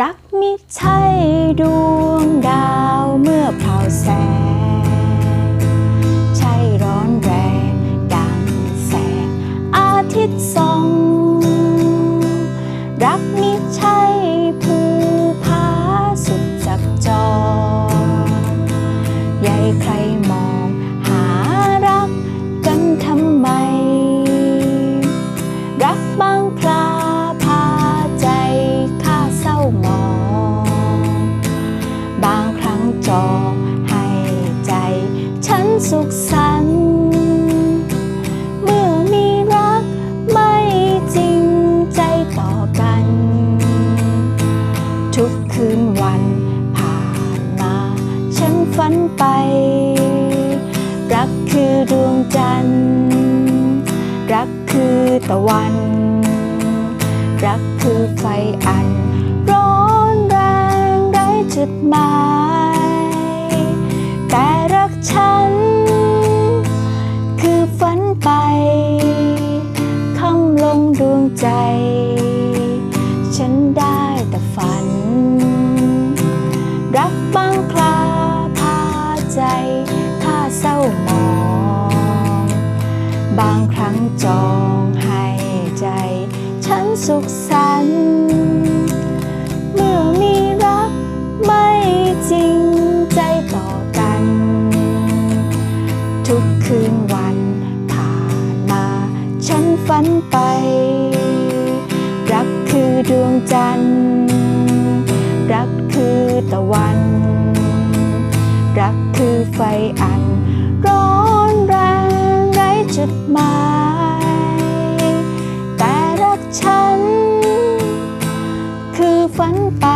รักมิใช่ดวงดาว สุขสันต์เมื่อมีรักไม่จริงใจต่อกัน ทุกคืนวันผ่านมา ฉันฝันไป รักคือดวงจันทร์รักคือตะวัน รักคือไฟอัน ร้อนแรงไร้จุดหมาย เศร้าหมอง บางครั้งจองให้ใจ ฉันสุขสันต์เมื่อมีรักไม่จริงใจต่อกัน ทุกคืนวันผ่านมา ฉันฝันไป รักคือดวงจันทร์ รักคือตะวัน รักคือไฟอัน จุดหมาย แต่รักฉัน คือฝันไป